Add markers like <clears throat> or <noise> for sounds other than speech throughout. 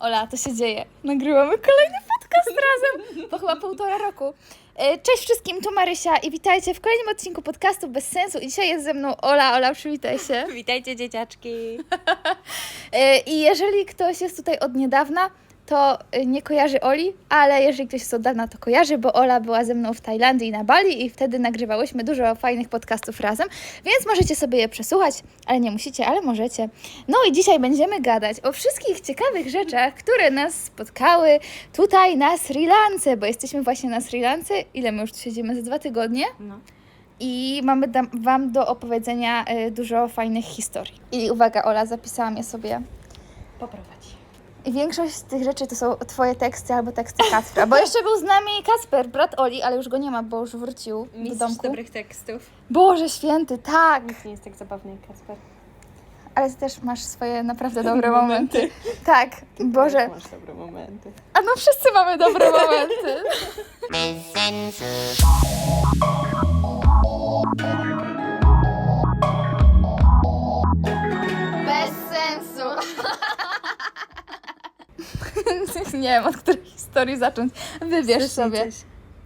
Ola, to się dzieje. Nagrywamy kolejny podcast razem, po chyba półtora roku. E, Cześć wszystkim, tu Marysia i witajcie w kolejnym odcinku podcastu Bez Sensu. I dzisiaj jest ze mną Ola. Ola, przywitaj się. Witajcie dzieciaczki. <laughs> E, I jeżeli ktoś jest tutaj od niedawna, to e, nie kojarzy Oli, ale jeżeli ktoś jest od dawna, to kojarzy, bo Ola była ze mną w Tajlandii i na Bali i wtedy nagrywałyśmy dużo fajnych podcastów razem, więc możecie sobie je przesłuchać, ale nie musicie, ale możecie. No i dzisiaj będziemy gadać o wszystkich ciekawych rzeczach, które nas spotkały tutaj na Sri Lance, bo jesteśmy właśnie na Sri Lance. Ile my już tu siedzimy? Za dwa tygodnie? No. I mamy Wam do opowiedzenia y, dużo fajnych historii. I uwaga, Ola, zapisałam je sobie. Poprowadź. I większość z tych rzeczy to są Twoje teksty albo teksty Kacpra. Bo jeszcze był z nami Kacper, brat Oli, ale już go nie ma, bo już wrócił do Mistrz domku. dobrych tekstów. Boże święty, tak! Nic nie jest tak zabawny jak Kacper. Ale Ty też masz swoje naprawdę <laughs> dobre momenty. Tak, Boże. Masz dobre momenty. A no wszyscy mamy dobre <laughs> momenty. Nie wiem, od której historii zacząć. Wybierz sobie.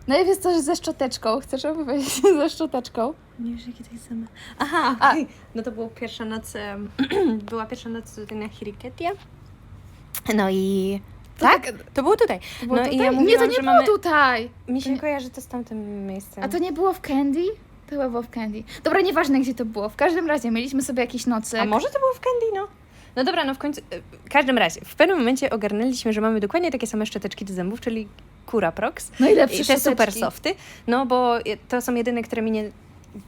Najpierw jest coś ze szczoteczką. Chcesz opowiedzieć <laughs> ze szczoteczką? Nie wiesz, jakie jest same. Aha, no to <clears throat> była pierwsza noc, była pierwsza noc tutaj na Hiriketie. No i... Tak? To było tutaj. To było no tutaj? i ja nie, mówiłam, to nie było mamy... tutaj. Mi się nie- kojarzy to z tamtym miejscem. A to nie było w Candy? To chyba było w Candy. Dobra, nieważne gdzie to było. W każdym razie mieliśmy sobie jakiś nocek. A może to było w Candy, no? No dobra, no w końcu... e, W każdym razie, w pewnym momencie ogarnęliśmy, że mamy dokładnie takie same szczoteczki do zębów, czyli Cura Prox. No i lepsze I te super szczoteczki. softy, no bo to są jedyne, które mi nie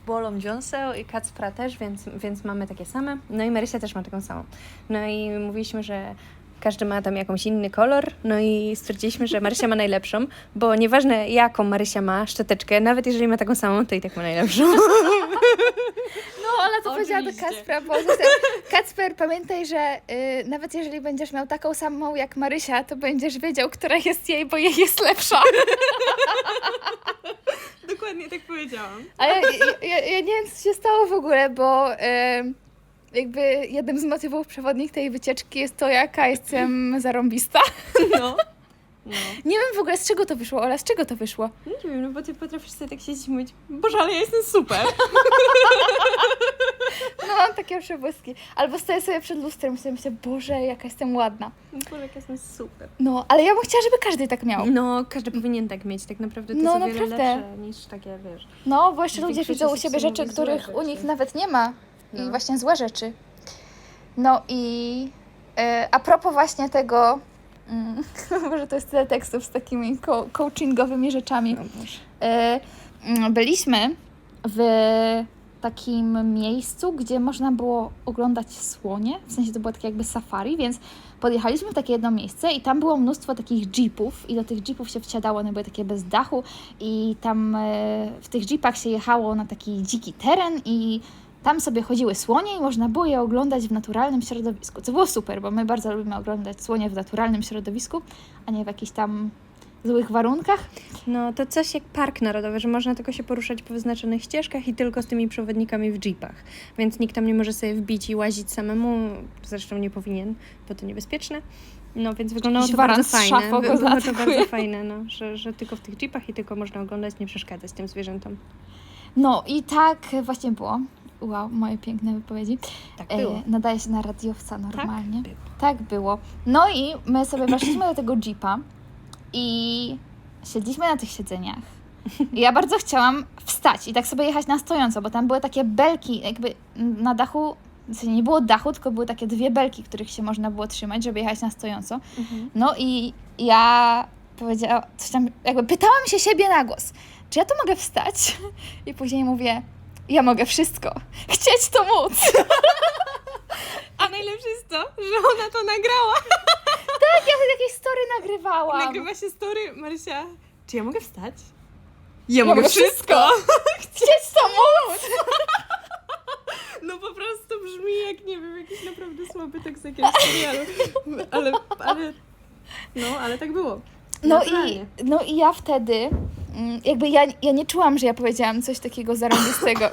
bolą dziąseł i Kacpra też, więc, więc mamy takie same. No i Marysia też ma taką samą. No i mówiliśmy, że każdy ma tam jakąś inny kolor, no i stwierdziliśmy, że Marysia ma najlepszą, bo nieważne jaką Marysia ma szczoteczkę, nawet jeżeli ma taką samą, to i tak ma najlepszą. <laughs> No, Ola to powiedziała do Oczywiście. Kacpra, bo zatem, Kacper, pamiętaj, że y, nawet jeżeli będziesz miał taką samą jak Marysia, to będziesz wiedział, która jest jej, bo jej jest lepsza. Dokładnie tak powiedziałam. Ale ja, ja, ja nie wiem, co się stało w ogóle, bo y, jakby jednym z motywów przewodnich tej wycieczki jest to, jaka jestem <laughs> zarąbista. No. <laughs> No. Nie wiem w ogóle, z czego to wyszło, Ola, z czego to wyszło? Nie wiem, no bo ty potrafisz sobie tak siedzieć i mówić, Boże, ale ja jestem super. <laughs> No mam takie przebłyski. Albo stoję sobie przed lustrem i sobie myślę, Boże, jaka jestem ładna. Boże, jak jestem super. No, ale ja bym chciała, żeby każdy tak miał. No, każdy powinien tak mieć. Tak naprawdę to No, jest naprawdę. lepsze niż takie, wiesz. No, bo jeszcze ludzie widzą u siebie rzeczy, których u rzeczy. nich nawet nie ma. I No. właśnie złe rzeczy. No i e, a propos właśnie tego, mm, <laughs> może to jest tyle tekstów z takimi co- coachingowymi rzeczami. E, mm, byliśmy w takim miejscu, gdzie można było oglądać słonie, w sensie to było takie jakby safari, więc podjechaliśmy w takie jedno miejsce i tam było mnóstwo takich jeepów i do tych jeepów się wsiadało, one były takie bez dachu i tam e, w tych jeepach się jechało na taki dziki teren i tam sobie chodziły słonie i można było je oglądać w naturalnym środowisku, co było super, bo my bardzo lubimy oglądać słonie w naturalnym środowisku, a nie w jakichś tam złych warunkach. No, to coś jak park narodowy, że można tylko się poruszać po wyznaczonych ścieżkach i tylko z tymi przewodnikami w jeepach. Więc nikt tam nie może sobie wbić i łazić samemu. Zresztą nie powinien, bo to niebezpieczne. No, więc wyglądało to bardzo fajne. Było to bardzo fajne, no, że, że tylko w tych jeepach i tylko można oglądać, nie przeszkadzać tym zwierzętom. No i tak właśnie było. Wow, moje piękne wypowiedzi. Tak E, nadaje się na radiowca normalnie. było. Tak było. No i my sobie weszliśmy do tego jeepa i siedliśmy na tych siedzeniach. I ja bardzo chciałam wstać i tak sobie jechać na stojąco, bo tam były takie belki, jakby na dachu, nie było dachu, tylko były takie dwie belki, których się można było trzymać, żeby jechać na stojąco. Mhm. No i ja powiedziałam, coś tam, jakby pytałam się siebie na głos, czy ja to mogę wstać? <laughs> I później mówię, ja mogę wszystko. Chcieć to móc. <laughs> A najlepsze jest to, że ona to nagrała. <laughs> Tak, ja jakieś story nagrywałam. Nagrywa się story, Marysia. Czy ja mogę wstać? Ja, mogę wszystko. <laughs> Chcieć to móc. No po prostu brzmi jak, nie wiem, jakiś naprawdę słaby tekst jakiegoś serialu. Ale, ale, no, ale tak było. No i, no i ja wtedy, mm, jakby ja, ja nie czułam, że ja powiedziałam coś takiego zarobistego.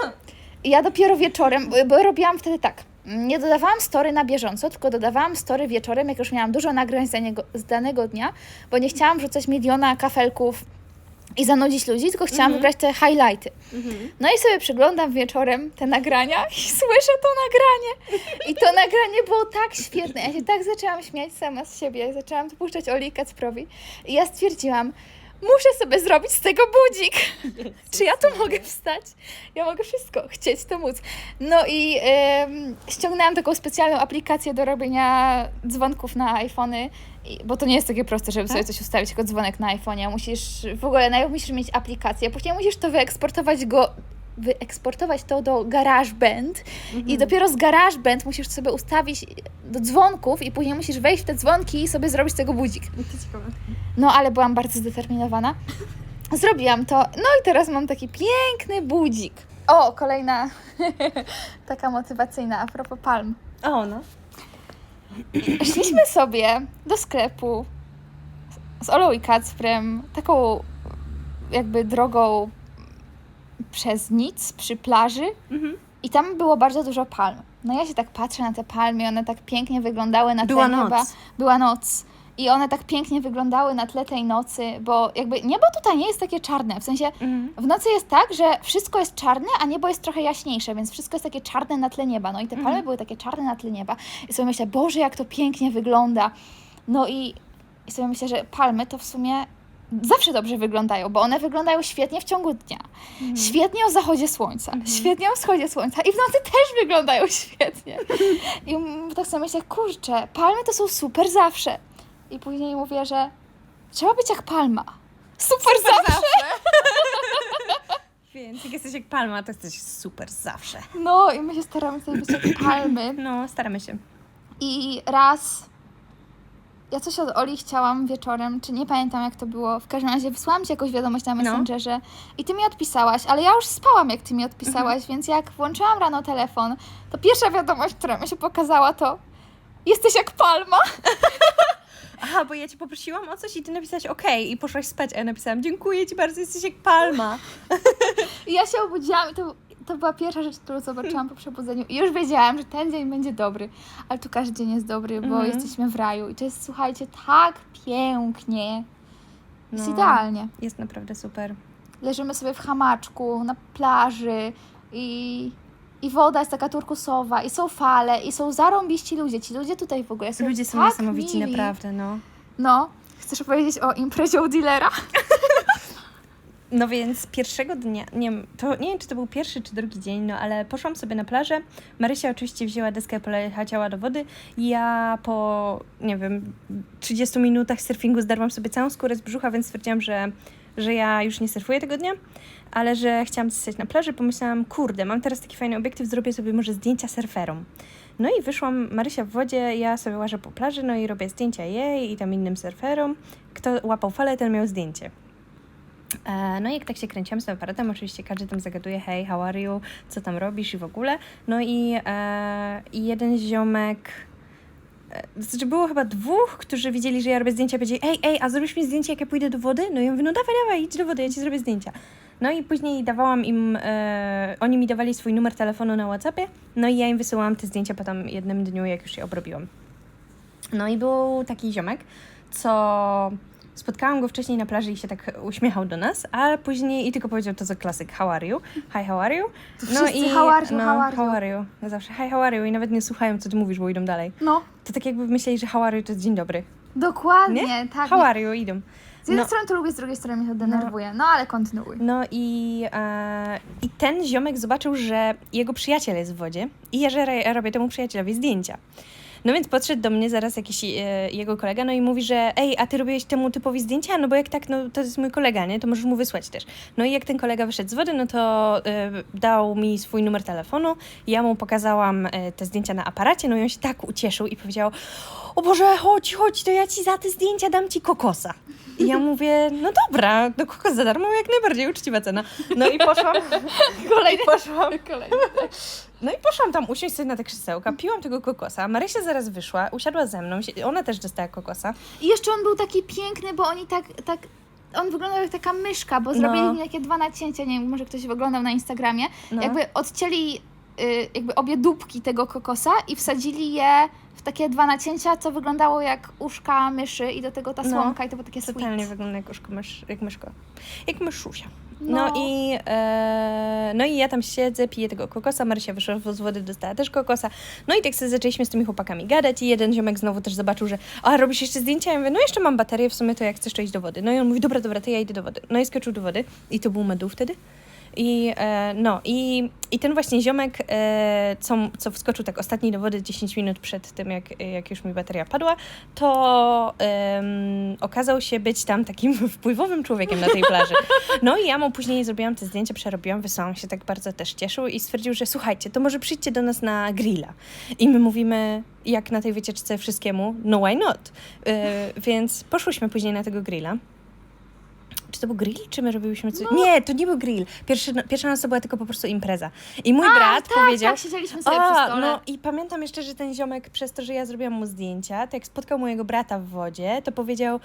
I ja dopiero wieczorem, bo, bo robiłam wtedy tak. nie dodawałam story na bieżąco, tylko dodawałam story wieczorem, jak już miałam dużo nagrań z danego, z danego dnia, bo nie chciałam wrzucać miliona kafelków i zanudzić ludzi, tylko chciałam Mhm. wybrać te highlighty. No i sobie przyglądam wieczorem te nagrania <laughs> i słyszę to nagranie. I to nagranie było tak świetne. Ja się tak zaczęłam śmiać sama z siebie. Zaczęłam puszczać Oli Kacprowi. I ja stwierdziłam, muszę sobie zrobić z tego budzik. <laughs> Czy ja tu mogę wstać? Ja mogę wszystko, chcieć to móc. No i em, ściągnęłam taką specjalną aplikację do robienia dzwonków na iPhony, i- bo to nie jest takie proste, żeby sobie Tak? coś ustawić jako dzwonek na iPhone'ie. Musisz, w ogóle najpierw musisz mieć aplikację, później musisz to wyeksportować go wyeksportować to do GarageBand i dopiero z GarageBand musisz sobie ustawić do dzwonków i później musisz wejść w te dzwonki i sobie zrobić z tego budzik. No, ale byłam bardzo zdeterminowana. Zrobiłam to. No i teraz mam taki piękny budzik. O, kolejna <laughs> taka motywacyjna a propos palm. O, no. Szliśmy sobie do sklepu z Olą i Kacprem taką jakby drogą przez nic przy plaży Mhm. i tam było bardzo dużo palm. No ja się tak patrzę na te palmy, one tak pięknie wyglądały na tle Była nieba. noc. Była noc. I one tak pięknie wyglądały na tle tej nocy, bo jakby niebo tutaj nie jest takie czarne. W sensie Mhm. w nocy jest tak, że wszystko jest czarne, a niebo jest trochę jaśniejsze, więc wszystko jest takie czarne na tle nieba. No i te palmy Mhm. były takie czarne na tle nieba. I sobie myślę, Boże, jak to pięknie wygląda. No i, i sobie myślę, że palmy to w sumie zawsze dobrze wyglądają, bo one wyglądają świetnie w ciągu dnia. Mhm. Świetnie o zachodzie słońca, świetnie o wschodzie słońca i w nocy też wyglądają świetnie. <laughs> I tak sobie myślę, kurczę, palmy to są super zawsze. I później mówię, że trzeba być jak palma. Super, zawsze. <laughs> Więc jak jesteś jak palma, to jesteś super zawsze. No i my się staramy tutaj być jak palmy. No, staramy się. I raz ja coś od Oli chciałam wieczorem, czy nie pamiętam jak to było. W każdym razie wysłałam ci jakąś wiadomość na Messengerze i ty mi odpisałaś, ale ja już spałam jak ty mi odpisałaś, więc jak włączyłam rano telefon, to pierwsza wiadomość, która mi się pokazała to jesteś jak palma. <laughs> Aha, bo ja cię poprosiłam o coś i ty napisałaś okej i poszłaś spać, a ja napisałam dziękuję ci bardzo, jesteś jak palma. <laughs> I ja się obudziłam i to, to była pierwsza rzecz, którą zobaczyłam po przebudzeniu. I już wiedziałam, że ten dzień będzie dobry, ale tu każdy dzień jest dobry, bo Mhm. jesteśmy w raju i to jest, słuchajcie, tak pięknie. Jest No. idealnie. Jest naprawdę super. leżymy sobie w hamaczku na plaży i, i woda jest taka turkusowa i są fale i są zarąbiści ludzie. Ci ludzie tutaj w ogóle są Ludzie są tak niesamowici, mili. naprawdę, no. No, chcesz opowiedzieć o imprezie u dealera? <laughs> No więc pierwszego dnia, nie to nie wiem, czy to był pierwszy czy drugi dzień, no ale poszłam sobie na plażę. Marysia oczywiście wzięła deskę, poleciała do wody. Ja po, nie wiem, 30 minutach surfingu zdarłam sobie całą skórę z brzucha, więc stwierdziłam, że, że ja już nie surfuję tego dnia, ale że chciałam zostać na plaży. Pomyślałam, kurde, mam teraz taki fajny obiektyw, zrobię sobie może zdjęcia surferom. No i wyszłam, Marysia w wodzie, ja sobie łażę po plaży, no i robię zdjęcia jej i tam innym surferom. Kto łapał falę, ten miał zdjęcie. E, No i jak tak się kręciłam z tym aparatem, oczywiście każdy tam zagaduje, hej, how are you, co tam robisz i w ogóle. No i, e, jeden ziomek, e, znaczy było chyba dwóch, którzy widzieli, że ja robię zdjęcia, powiedzieli, ej, ej, a zrobisz mi zdjęcie, jak ja pójdę do wody? No i ja mówię, no dawaj, dawaj, idź do wody, ja ci zrobię zdjęcia. No i później dawałam im, e, oni mi dawali swój numer telefonu na Whatsappie, no i ja im wysyłałam te zdjęcia po tam jednym dniu, jak już je obrobiłam. No i był taki ziomek, co spotkałam go wcześniej na plaży i się tak uśmiechał do nas, a później i tylko powiedział to za klasyk, how are you? Hi, how are you? wszyscy how are you, no, how are you. how are you? No zawsze hi, how are you? I nawet nie słuchają, co ty mówisz, bo idą dalej. No, To tak jakby myśleli, że how are you to jest dzień dobry. dokładnie, Nie? tak. How nie. are you? Idą. Z jednej No. strony to lubię, z drugiej strony mnie to denerwuje. No ale kontynuuj. No i, e, i ten ziomek zobaczył, że jego przyjaciel jest w wodzie i ja że robię temu przyjacielowi zdjęcia. No więc podszedł do mnie zaraz jakiś e, jego kolega, no i mówi, że ej, a ty robiłeś temu typowi zdjęcia? No bo jak tak, no to jest mój kolega, nie? To możesz mu wysłać też. No i jak ten kolega wyszedł z wody, no to e, dał mi swój numer telefonu, ja mu pokazałam e, te zdjęcia na aparacie, no i on się tak ucieszył i powiedział, o Boże, chodź, chodź, to ja ci za te zdjęcia dam ci kokosa. I ja mówię, no dobra, no kokos za darmo, jak najbardziej uczciwa cena. No i poszłam, <laughs> Kolejny. poszłam, Kolejny. No i poszłam tam usiąść sobie na te krzesełka, piłam tego kokosa. Marysia zaraz wyszła, usiadła ze mną, ona też dostała kokosa. I jeszcze on był taki piękny, bo oni tak, tak on wyglądał jak taka myszka, bo No. zrobili mi takie dwa nacięcia, nie wiem, może ktoś oglądał na Instagramie. No. Jakby odcięli y, jakby obie dupki tego kokosa i wsadzili je w takie dwa nacięcia, co wyglądało jak uszka myszy i do tego ta No, słomka i to było takie Totalnie sweet. wygląda jak, uszko mysz, jak myszko. Jak myszusia. No. No, i, e, no i ja tam siedzę, piję tego kokosa, Marysia wyszła z wody, dostała też kokosa. No i tak sobie zaczęliśmy z tymi chłopakami gadać i jeden ziomek znowu też zobaczył, że a, robisz jeszcze zdjęcia? Ja mówię, no jeszcze mam baterię, w sumie to jak chcesz to iść do wody. No i on mówi, dobra, dobra, to ja idę do wody. No i skoczył do wody i to był medu wtedy. I e, no, i, i ten właśnie ziomek, e, co, co wskoczył tak ostatni do wody 10 minut przed tym, jak, jak już mi bateria padła, to okazał się być tam takim <laughs> wpływowym człowiekiem na tej plaży. No i ja mu później zrobiłam te zdjęcia, przerobiłam, wysłałam się tak bardzo też cieszył i stwierdził, że słuchajcie, to może przyjdźcie do nas na grilla. I my mówimy, jak na tej wycieczce wszystkiemu, no why not? E, więc poszłyśmy później na tego grilla. Czy to był grill, czy my robiłyśmy coś? Nie, to nie był grill. Pierwszy, pierwsza noc to była tylko po prostu impreza. I mój A, brat tak, powiedział... tak, siedzieliśmy sobie przy A, stole. no i pamiętam jeszcze, że ten ziomek przez to, że ja zrobiłam mu zdjęcia, to jak spotkał mojego brata w wodzie, to powiedział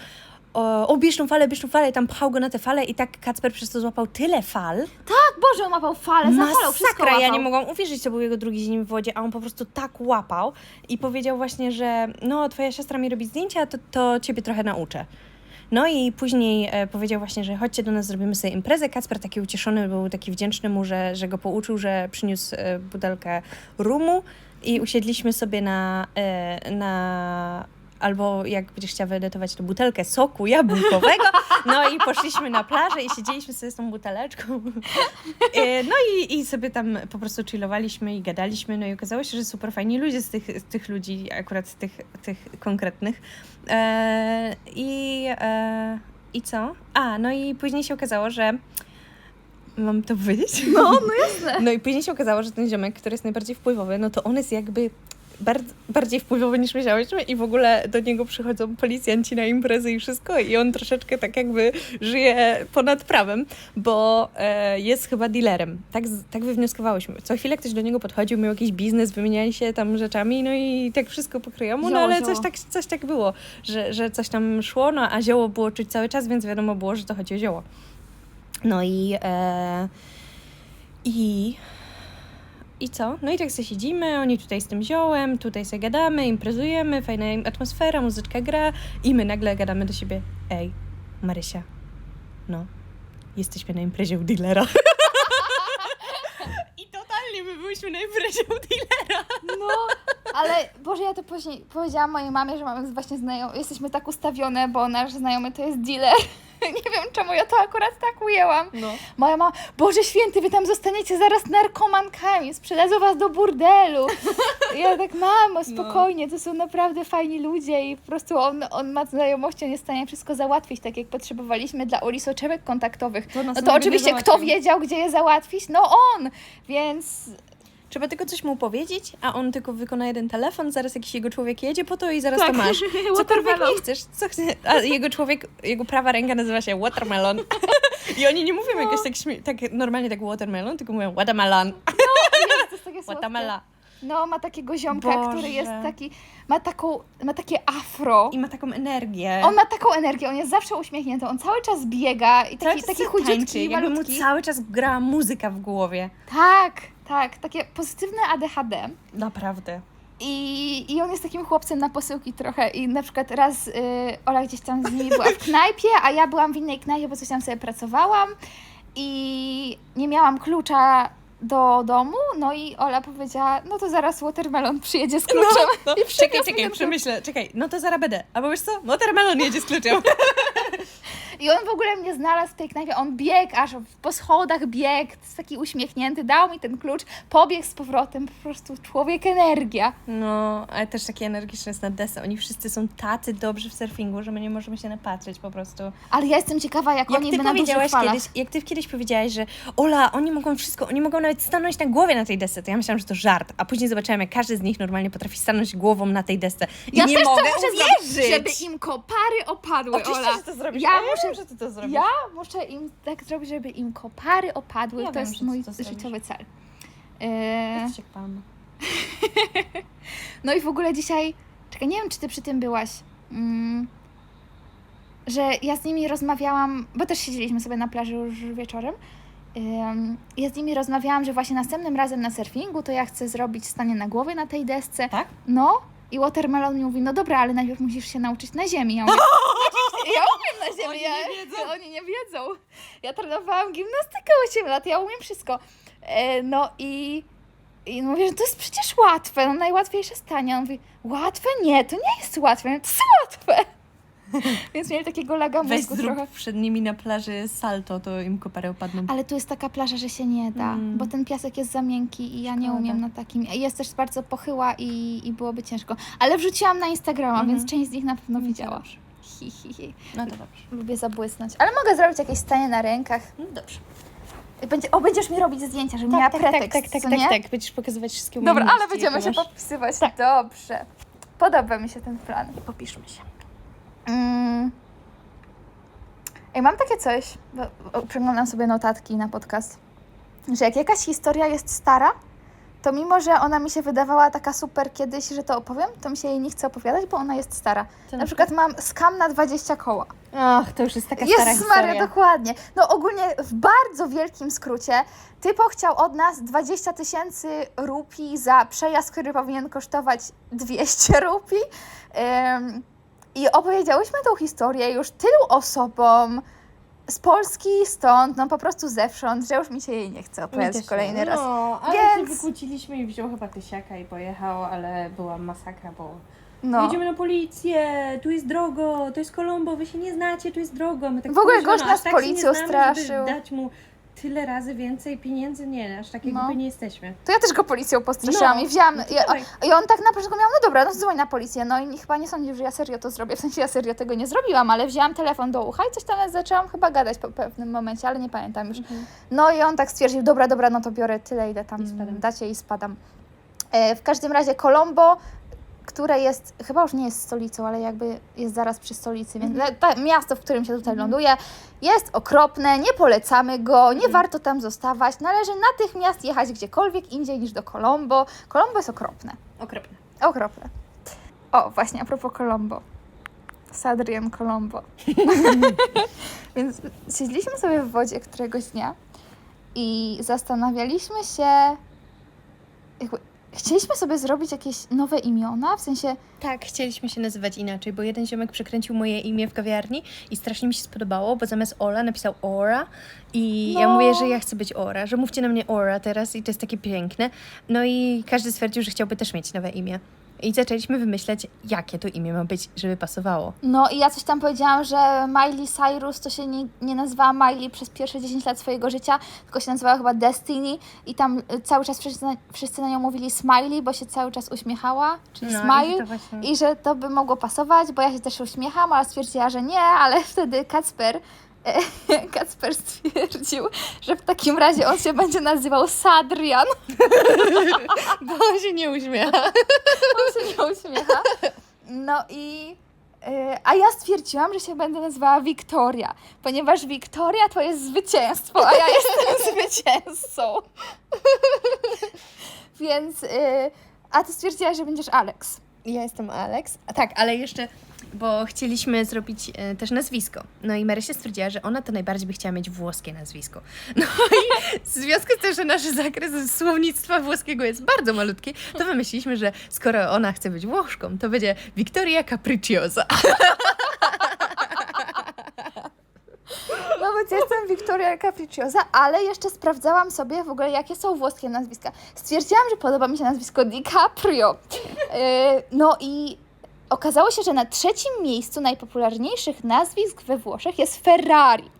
o, o bierz tą falę, bierz tą falę i tam pchał go na tę falę i tak Kacper przez to złapał tyle fal. Tak, Boże, on łapał falę, za falą, wszystko łapał. ja nie mogłam uwierzyć, to był jego drugi dzień w wodzie, a on po prostu tak łapał i powiedział właśnie, że no twoja siostra mi robi zdjęcia, to, to ciebie trochę nauczę. No i później e, powiedział właśnie, że chodźcie do nas, zrobimy sobie imprezę. Kacper taki ucieszony był, taki wdzięczny mu, że, że go pouczył, że przyniósł e, butelkę rumu i usiedliśmy sobie na, e, na albo jak będziesz chciała wyedytować to butelkę soku jabłkowego, no i poszliśmy na plażę i siedzieliśmy sobie z tą buteleczką. E, No i, i sobie tam po prostu chillowaliśmy i gadaliśmy, no i okazało się, że super fajni ludzie z tych, z tych ludzi, akurat z tych, tych konkretnych. E, I, e, I co? A, no i później się okazało, że Mam to powiedzieć? No, no jasne. No i później się okazało, że ten ziomek, który jest najbardziej wpływowy, no to on jest jakby bardziej wpływowy niż myślałyśmy i w ogóle do niego przychodzą policjanci na imprezy i wszystko i on troszeczkę tak jakby żyje ponad prawem, bo e, jest chyba dealerem. Tak, tak wywnioskowałyśmy. Co chwilę ktoś do niego podchodził, miał jakiś biznes, wymieniali się tam rzeczami, no i tak wszystko pokryjomu, no Zioło, ale zioło. coś tak, coś tak było, że, że coś tam szło, no a zioło było czuć cały czas, więc wiadomo było, że to chodzi o zioło. No i... E, i i co? No i tak sobie siedzimy, oni tutaj z tym ziołem, tutaj sobie gadamy, imprezujemy, fajna atmosfera, muzyczka gra i my nagle gadamy do siebie, ej, Marysia, no, jesteśmy na imprezie u dealera. <laughs> I totalnie my byliśmy na imprezie u dealera. No, ale Boże, ja to później powiedziałam mojej mamie, że mamy właśnie znajomych, jesteśmy tak ustawione, bo nasz znajomy to jest dealer. <laughs> Nie wiem, czemu ja to akurat tak ujęłam. No. Moja mama, Boże święty, wy tam zostaniecie zaraz narkomankami, sprzedadzą was do burdelu. Ja tak, mamo, spokojnie, to są naprawdę fajni ludzie i po prostu on, on ma znajomości, on jest w stanie wszystko załatwić, tak jak potrzebowaliśmy dla Oli soczewek kontaktowych. To No to oczywiście kto wiedział, gdzie je załatwić? No on! Więc Trzeba tylko coś mu powiedzieć, a on tylko wykona jeden telefon, zaraz jakiś jego człowiek jedzie po to i zaraz Tak. to masz. <laughs> Cokolwiek nie chcesz, co. A jego człowiek, jego prawa ręka nazywa się watermelon. <laughs> I oni nie mówią No. jakoś tak, tak normalnie tak watermelon, tylko mówią watermelon. jest, to jest takie <laughs> słodkie. No, ma takiego ziomka, Boże. który jest taki, ma taką, ma takie afro. I ma taką energię. On ma taką energię, on jest zawsze uśmiechnięty, on cały czas biega i taki, taki chudziutki, jakby mu malutki. cały czas grała muzyka w głowie. Tak, tak, takie pozytywne ADHD. Naprawdę. I, I on jest takim chłopcem na posyłki trochę. I na przykład raz y, Ola gdzieś tam z nimi była w knajpie, a ja byłam w innej knajpie, bo coś tam sobie pracowałam i nie miałam klucza do domu, no i Ola powiedziała, no to zaraz Watermelon przyjedzie z kluczem. No, I czekaj, czekaj, przemyślę, czekaj, no to zaraz będę. Albo wiesz co, watermelon jedzie z kluczem. <laughs> I on w ogóle mnie znalazł w tej knajpie, on biegł aż po schodach biegł, jest taki uśmiechnięty, dał mi ten klucz, pobiegł z powrotem, po prostu człowiek energia. No, ale też taki energiczny jest na desce. Oni wszyscy są tacy dobrzy w surfingu, że my nie możemy się napatrzeć po prostu. Ale ja jestem ciekawa, jak, Jak oni by na dużych falach. kiedyś, jak ty kiedyś powiedziałaś, że Ola, oni mogą wszystko, oni mogą nawet stanąć na głowie na tej desce, to ja myślałam, że to żart, a później zobaczyłam, jak każdy z nich normalnie potrafi stanąć głową na tej desce. I Ja nie też mogę to muszę uwierzyć! zrobić, żeby im kopary opadły, Oczywiście, Ola. że to zrobisz. Ja muszę- wiem, że ty to zrobisz. Ja muszę im tak zrobić, żeby im kopary opadły. Ja to wiem, jest że ty mój to zrobisz. życiowy cel. Yy, Jesteś jak pan. no i w ogóle dzisiaj, czekaj, nie wiem, czy ty przy tym byłaś, mm, że ja z nimi rozmawiałam, bo też siedzieliśmy sobie na plaży już wieczorem ym, ja z nimi rozmawiałam, że właśnie następnym razem na surfingu to ja chcę zrobić stanie na głowie na tej desce. Tak? No. I Watermelon mi mówi, no dobra, ale najpierw musisz się nauczyć na ziemi. Ja, mówię, <laughs> ja umiem na ziemi. Oni ja, nie wiedzą. Oni nie wiedzą. Ja trenowałam gimnastykę 8 lat, ja umiem wszystko. E, no i, i mówię, że to jest przecież łatwe, no najłatwiejsze stanie. On mówi, łatwe? Nie, to nie jest łatwe. Ja mówię, To jest łatwe. <laughs> Więc mieli takiego laga Weź mózgu zrób trochę. przed nimi na plaży salto, to im koparę opadną. Ale tu jest taka plaża, że się nie da, Mm. bo ten piasek jest za miękki i ja nie Szkoda. umiem na takim. Jest też bardzo pochyła i, i byłoby ciężko. Ale wrzuciłam na Instagrama, Mhm. więc część z nich na pewno No widziała. Hi, hi, hi. No to dobrze. Lubię zabłysnąć. Ale mogę zrobić jakieś stanie na rękach. No dobrze. Będzie, o, będziesz mi robić zdjęcia, żebym miała pretekst, co nie? tak. Będziesz pokazywać wszystkie Dobra, umiejętności, ale będziemy jakie się masz. podpisywać. Dobrze. Podoba mi się ten plan. Popiszmy się. Mm. Ej, mam takie coś, bo, przeglądam sobie notatki na podcast, że jak jakaś historia jest stara, to mimo, że ona mi się wydawała taka super kiedyś, że to opowiem, to mi się jej nie chce opowiadać, bo ona jest stara. To Na przykład mam skam na 20 koła. Ach, to już jest taka stara Jest historia. Maria, dokładnie. No ogólnie w bardzo wielkim skrócie typo chciał od nas 20 tysięcy rupii za przejazd, który powinien kosztować 200 rupii. Ym, I opowiedziałyśmy tą historię już tylu osobom z Polski, stąd, no po prostu zewsząd, że już mi się jej nie chce opowiadać kolejny raz. No, ale Więc- się wykłóciliśmy i wziął chyba tysiaka i pojechał, ale była masakra, bo No. jedziemy na policję, tu jest drogo, to jest Kolombo, wy się nie znacie, tu jest drogo. My tak W ogóle "Kuźwa, gość nas tak policją znamy, straszył. Dać mu tyle razy więcej pieniędzy, nie, aż takie No. głupie nie jesteśmy. To ja też go policją postraszyłam No, i wzięłam. no to i, dawaj. I on tak na początku miał, no dobra, no dzwoń na policję. No i chyba nie sądził, że ja serio to zrobię. W sensie ja serio tego nie zrobiłam, ale wzięłam telefon do ucha i coś tam zaczęłam chyba gadać po pewnym momencie, ale nie pamiętam już. No i on tak stwierdził, dobra, dobra, no to biorę tyle, ile tam I spadam. dacie i spadam. E, w każdym razie Colombo, które jest, chyba już nie jest stolicą, ale jakby jest zaraz przy stolicy, więc Mhm. ta, miasto, w którym się tutaj ląduje, jest okropne, nie polecamy go, nie Mhm. warto tam zostawać, należy natychmiast jechać gdziekolwiek indziej niż do Colombo. Colombo jest okropne. Okropne. Okropne. O, właśnie, a propos Colombo. Sadrian Colombo. <laughs> Więc siedzieliśmy sobie w wodzie któregoś dnia i zastanawialiśmy się, jakby, chcieliśmy sobie zrobić jakieś nowe imiona, w sensie, Tak, chcieliśmy się nazywać inaczej, bo jeden ziomek przekręcił moje imię w kawiarni i strasznie mi się spodobało, bo zamiast Ola napisał Ora i ja No. mówię, że ja chcę być Ora, że mówcie na mnie Ora teraz i to jest takie piękne. No i każdy stwierdził, że chciałby też mieć nowe imię. I zaczęliśmy wymyślać, jakie to imię ma być, żeby pasowało. no i ja coś tam powiedziałam, że Miley Cyrus to się nie, nie nazywała Miley przez pierwsze 10 lat swojego życia, tylko się nazywała chyba Destiny i tam y, cały czas wszyscy na, wszyscy na nią mówili Smiley, bo się cały czas uśmiechała, czyli No, Smile. i właśnie... I że to by mogło pasować, bo ja się też uśmiecham, ale stwierdziła, że nie, ale <laughs> wtedy Kacper, <laughs> Kacper stwierdził, że w takim razie on się będzie nazywał Sadrian. <laughs> Bo on się nie uśmiecha. On się nie uśmiecha. No i... e, A ja stwierdziłam, że się będę nazywała Wiktoria, ponieważ Wiktoria to jest zwycięstwo, a ja jestem <laughs> zwycięzcą. Więc... e, A ty stwierdziłaś, że będziesz Alex. Ja jestem Alex. A tak, ale jeszcze, bo chcieliśmy zrobić e, też nazwisko. No i Marysia stwierdziła, że ona to najbardziej by chciała mieć włoskie nazwisko. No i w związku z tym, że nasz zakres słownictwa włoskiego jest bardzo malutki, to wymyśliliśmy, że skoro ona chce być Włoszką, to będzie Victoria Capricciosa. No więc jestem Wiktoria Capricciosa, ale jeszcze sprawdzałam sobie w ogóle, jakie są włoskie nazwiska. Stwierdziłam, że podoba mi się nazwisko DiCaprio. Yy, no i okazało się, że na trzecim miejscu najpopularniejszych nazwisk we Włoszech jest Ferrari.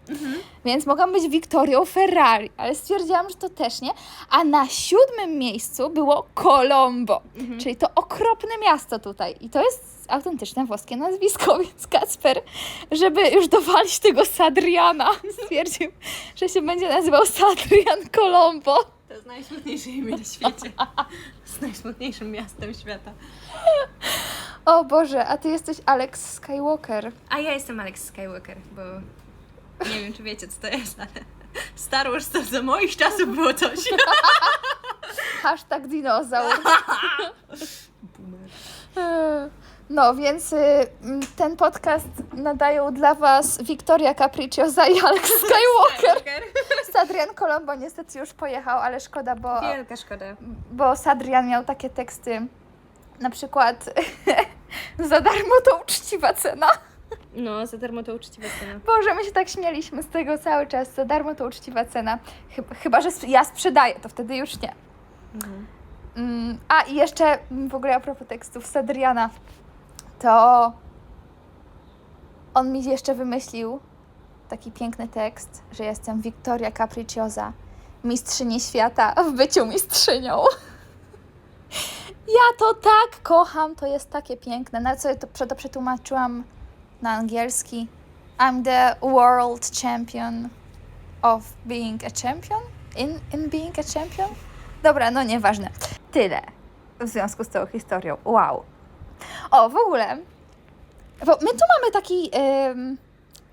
Więc mogłam być Wiktorią Ferrari, ale stwierdziłam, że to też nie. A na siódmym miejscu było Colombo, czyli to okropne miasto tutaj. I to jest autentyczne włoskie nazwisko, <laughs> więc Kacper, żeby już dowalić tego Sadriana, <laughs> stwierdził, że się będzie nazywał Sadrian Colombo. Najsmutniejsze imię na świecie. Z najsmutniejszym miastem świata. O Boże, a ty jesteś Alex Skywalker. A ja jestem Alex Skywalker, bo nie wiem, czy wiecie, co to jest, ale Star Wars to za moich czasów było coś. <laughs> Hashtag dinozaur. <laughs> No, więc y, ten podcast nadają dla Was Wiktoria Capricciosa i Alex <laughs> Skywalker. <laughs> Sadrian Colombo niestety już pojechał, ale szkoda, bo, Wielka szkoda. bo Sadrian miał takie teksty, na przykład <laughs> za darmo to uczciwa cena. No, za darmo to uczciwa cena. Boże, my się tak śmieliśmy z tego cały czas, za darmo to uczciwa cena. Chyba, że ja sprzedaję, to wtedy już nie. Mhm. Mm, a i jeszcze w ogóle a propos tekstów Sadriana, to on mi jeszcze wymyślił taki piękny tekst, że jestem Victoria Capricciosa, mistrzyni świata w byciu mistrzynią. Ja to tak kocham, to jest takie piękne. Na co to, to przetłumaczyłam na angielski. I'm the world champion of being a champion? In, in being a champion? Dobra, no nieważne. Tyle w związku z tą historią. Wow. O, w ogóle, bo my tu mamy taki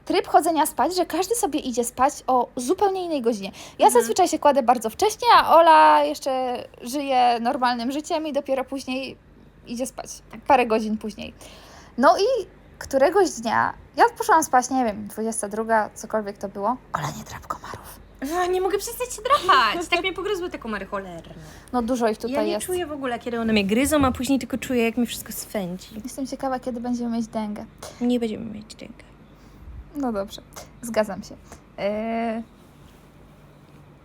tryb chodzenia spać, że każdy sobie idzie spać o zupełnie innej godzinie. Ja Mhm. zazwyczaj się kładę bardzo wcześnie, a Ola jeszcze żyje normalnym życiem i dopiero później idzie spać. Parę godzin później. No i któregoś dnia, ja poszłam spać, nie wiem, 22, cokolwiek to było. Ola, nie drap komarów. A, nie mogę przestać się drapać. Tak mnie pogryzły te komary cholerne. No dużo ich tutaj ja nie jest. czuję w ogóle, kiedy one mnie gryzą, a później tylko czuję, jak mi wszystko swędzi. Jestem ciekawa, kiedy będziemy mieć dęgę. Nie będziemy mieć tego. No dobrze, zgadzam się. Yy,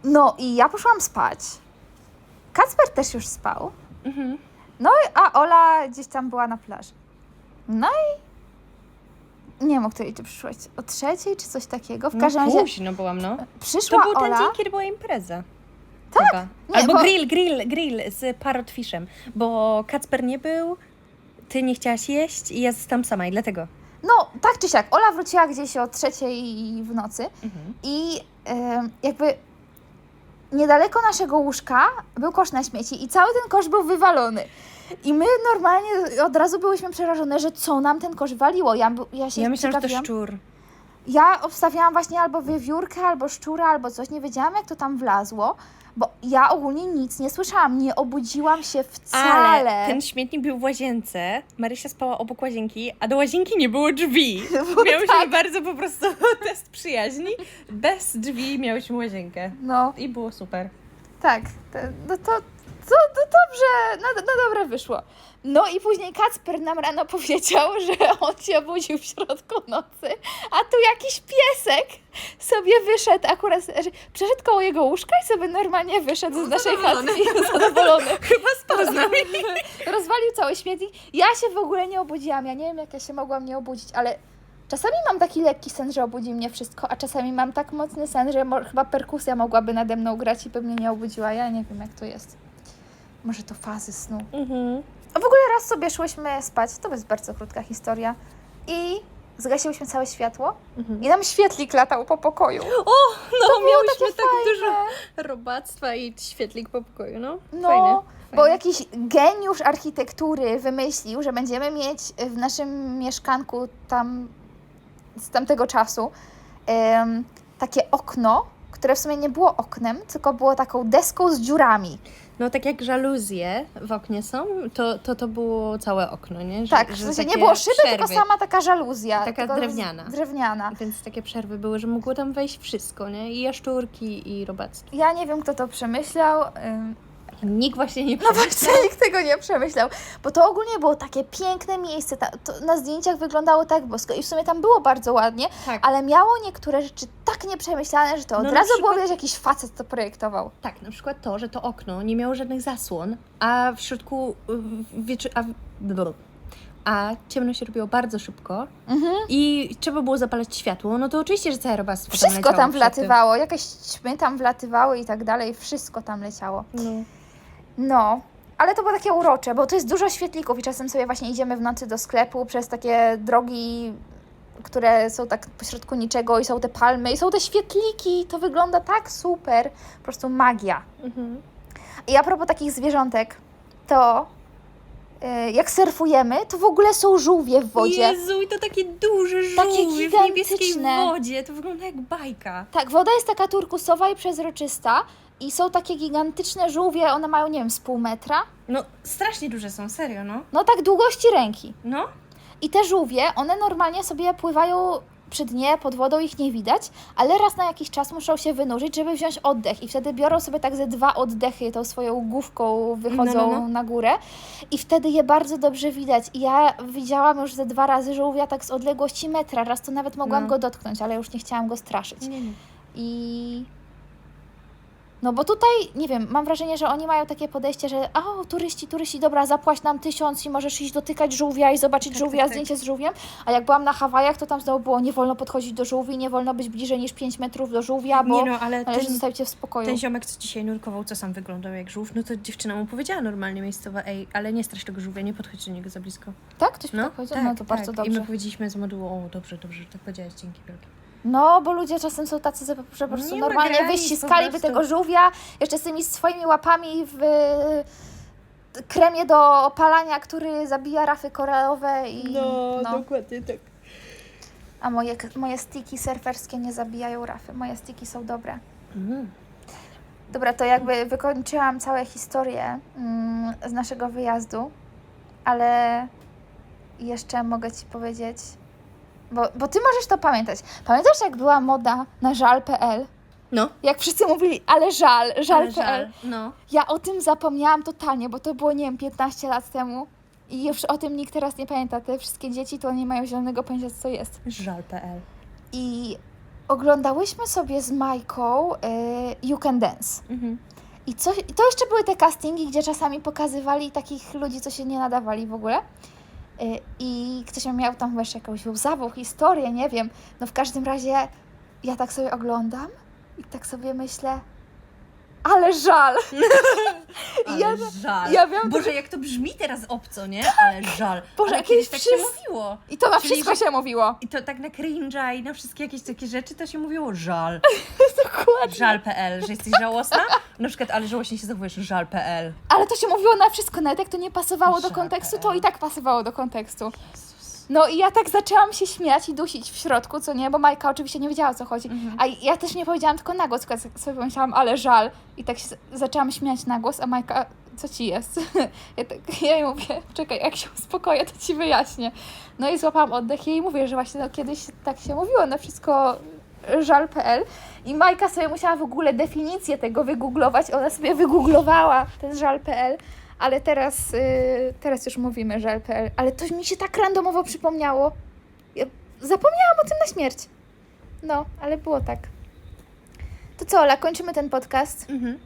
No i ja poszłam spać. Kacper też już spał. Mhm. No a Ola gdzieś tam była na plaży. No i nie wiem, o której ty przyszłaś. O trzeciej czy coś takiego? W każdym no, razie późno byłam, no. To przyszła był ten Ola. dzień, kiedy była impreza. Tak? Nie, Albo bo- grill, grill, grill z parrotfishem, bo Kacper nie był, ty nie chciałaś jeść i ja zostałam sama i dlatego. No, tak czy siak. Ola wróciła gdzieś o trzeciej w nocy Mhm. i jakby niedaleko naszego łóżka był kosz na śmieci i cały ten kosz był wywalony. I my normalnie od razu byłyśmy przerażone, że co nam ten kosz waliło. Ja, ja się Ja myślałam, że to szczur. Ja obstawiałam właśnie albo wiewiórkę, albo szczura, albo coś. Nie wiedziałam, jak to tam wlazło, bo ja ogólnie nic nie słyszałam. Nie obudziłam się wcale. Ale ten śmietnik był w łazience, Marysia spała obok łazienki, a do łazienki nie było drzwi. <laughs> Bo Miałyśmy tak. bardzo po prostu <laughs> test przyjaźni. Bez drzwi miałyśmy łazienkę. No, I było super. tak. To, no to, to, to dobrze, no, no dobre wyszło. No i później Kacper nam rano powiedział, <laughs> że on się obudził w środku nocy, a tu jakiś piesek sobie wyszedł akurat, że przeszedł koło jego łóżka i sobie normalnie wyszedł z naszej chatki zadowolony. <laughs> Chyba spał z nami. <laughs> Rozwalił cały śmietnik. Ja się w ogóle nie obudziłam. Ja nie wiem, jak ja się mogłam nie obudzić, ale czasami mam taki lekki sen, że obudzi mnie wszystko, a czasami mam tak mocny sen, że mo- chyba perkusja mogłaby nade mną grać i pewnie nie obudziła. Ja nie wiem, jak to jest. Może to fazy snu. Mhm. A w ogóle raz sobie szłyśmy spać, to jest bardzo krótka historia, i zgasiłyśmy całe światło Mhm. i nam świetlik latał po pokoju. O, no miałyśmy takie tak fajne. dużo robactwa i świetlik po pokoju, no. No, Fajne. bo fajne. jakiś geniusz architektury wymyślił, że będziemy mieć w naszym mieszkanku tam z tamtego czasu em, takie okno, które w sumie nie było oknem, tylko było taką deską z dziurami. No tak jak żaluzje w oknie są, to to, to było całe okno, nie? Że, tak, w że sensie nie było szyby, przerwy. tylko sama taka żaluzja. Taka drewniana. Drewniana. Więc takie przerwy były, że mogło tam wejść wszystko, nie? I jaszczurki, i robactwo. Ja nie wiem, kto to przemyślał. ym, Nikt właśnie nie No właśnie nikt tego nie przemyślał, bo to ogólnie było takie piękne miejsce, ta, na zdjęciach wyglądało tak bosko i w sumie tam było bardzo ładnie, Tak, ale miało niektóre rzeczy tak nieprzemyślane, że to od No razu było przykład- widać, że jakiś facet to projektował. tak, na przykład to, że to okno nie miało żadnych zasłon, a w środku wieczy... A, a ciemno się robiło bardzo szybko Mhm. i trzeba było zapalać światło, no to oczywiście, że całe robactwo tam Wszystko tam tym. wlatywało, jakieś ćmy tam wlatywały i tak dalej, wszystko tam leciało. No. No, ale to było takie urocze, bo to jest dużo świetlików i czasem sobie właśnie idziemy w nocy do sklepu przez takie drogi, które są tak pośrodku niczego i są te palmy i są te świetliki. To wygląda tak super. Po prostu magia. Mhm. I a propos takich zwierzątek, to e, jak surfujemy, to w ogóle są żółwie w wodzie. Jezu, i to takie duże Takie żółwie w niebieskiej wodzie. To wygląda jak bajka. Tak, woda jest taka turkusowa i przezroczysta i są takie gigantyczne żółwie, one mają, nie wiem, z pół metra. No, strasznie duże są, serio, no. No tak długości ręki. No, I te żółwie, one normalnie sobie pływają przy dnie, pod wodą ich nie widać, ale raz na jakiś czas muszą się wynurzyć, żeby wziąć oddech i wtedy biorą sobie tak ze dwa oddechy, tą swoją główką wychodzą No, no, no. na górę i wtedy je bardzo dobrze widać. I ja widziałam już ze dwa razy żółwia tak z odległości metra, raz to nawet mogłam No. go dotknąć, ale już nie chciałam go straszyć. nie, nie. I. No bo tutaj, nie wiem, mam wrażenie, że oni mają takie podejście, że o, turyści, turyści, dobra, zapłać nam tysiąc i możesz iść dotykać żółwia i zobaczyć Tak, żółwia, tak, tak. zdjęcie z żółwiem. A jak byłam na Hawajach, to tam znowu było, nie wolno podchodzić do żółwi, nie wolno być bliżej niż 5 metrów do żółwia, bo nie no, ale należy ten, zostawić w spokoju. ten ziomek, co dzisiaj nurkował, co sam wyglądał jak żółw, no to dziewczyna mu powiedziała normalnie miejscowa, ej, ale nie strasz tego żółwia, nie podchodź do niego za blisko. Tak? Ktoś No, tak powiedział? no to bardzo I dobrze. my powiedzieliśmy z modułu, o dobrze, dobrze, że tak powiedziałaś, dzięki wielkie. No, bo ludzie czasem są tacy, że po prostu Nie ma normalnie granic, wyściskaliby tego żółwia, jeszcze z tymi swoimi łapami w kremie do opalania, który zabija rafy koralowe i no. dokładnie tak. A moje, moje stiki surferskie nie zabijają rafy. Moje stiki są dobre. Mm. Dobra, to jakby wykończyłam całe historię mm, z naszego wyjazdu, ale jeszcze mogę Ci powiedzieć, bo, bo Ty możesz to pamiętać. Pamiętasz, jak była moda na żal.pl? No, Jak wszyscy mówili, ale żal, żal.pl. żal. No. Ja o tym zapomniałam totalnie, bo to było, nie wiem, 15 lat temu. I już o tym nikt teraz nie pamięta. Te wszystkie dzieci to nie mają zielonego pojęcia, co jest. Żal.pl. I oglądałyśmy sobie z Majką y, You Can Dance. Mhm. I coś, i to jeszcze były te castingi, gdzie czasami pokazywali takich ludzi, co się nie nadawali w ogóle. Y, I ktoś miał tam jeszcze jakąś łzawą historię, nie wiem. No w każdym razie ja tak sobie oglądam i tak sobie myślę, ale żal. <laughs> Ale Ja- żal. ja miałam Boże, jak to brzmi teraz obco, nie? Ale żal. Boże, Ale kiedyś tak się mówiło. I to na Czyli, wszystko się mówiło. I to tak na cringe'a i na wszystkie jakieś takie rzeczy to się mówiło żal. <laughs> Dokładnie. Żal.pl, że jesteś żałosna? Na przykład, ale żałośnie się zachowujesz żal.pl. Ale to się mówiło na wszystko, nawet jak to nie pasowało do Żal.pl. kontekstu, to i tak pasowało do kontekstu. No i ja tak zaczęłam się śmiać i dusić w środku, co nie, bo Majka oczywiście nie wiedziała o co chodzi. Mhm. A ja też nie powiedziałam tylko na głos, tylko sobie pomyślałam, ale żal. I tak się zaczęłam śmiać na głos, a Majka, co ci jest? <laughs> Ja, tak, ja jej mówię, czekaj, jak się uspokoję, to ci wyjaśnię. No i złapałam oddech i jej mówię, że właśnie no, kiedyś tak się mówiło na wszystko żal.pl i Majka sobie musiała w ogóle definicję tego wygooglować. Ona sobie wygooglowała ten żal.pl, ale teraz, y, teraz już mówimy żal.pl. Ale to mi się tak randomowo przypomniało. Ja zapomniałam o tym na śmierć. No, ale było tak. To co, Ola, kończymy ten podcast Mhm.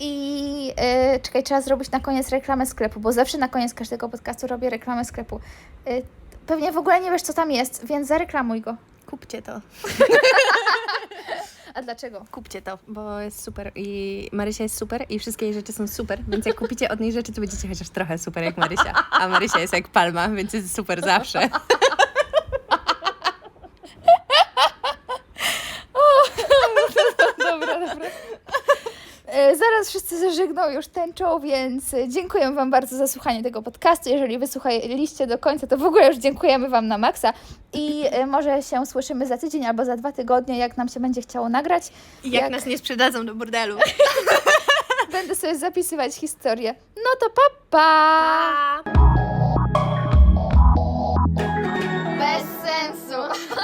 i y, czekaj, trzeba zrobić na koniec reklamę sklepu, bo zawsze na koniec każdego podcastu robię reklamę sklepu. Y, pewnie w ogóle nie wiesz, co tam jest, więc zareklamuj go. Kupcie to. <laughs> A dlaczego? Kupcie to, bo jest super i Marysia jest super i wszystkie jej rzeczy są super, więc jak kupicie od niej rzeczy, to będziecie chociaż trochę super jak Marysia. A Marysia jest jak palma, więc jest super zawsze. wszyscy zażegnał już tęczą, więc dziękuję Wam bardzo za słuchanie tego podcastu. Jeżeli wysłuchaliście do końca, to w ogóle już dziękujemy Wam na maksa i e, może się słyszymy za tydzień albo za dwa tygodnie, jak nam się będzie chciało nagrać. I jak, jak... nas nie sprzedadzą do burdelu. <laughs> Będę sobie zapisywać historię. No to pa pa! pa. Bez sensu!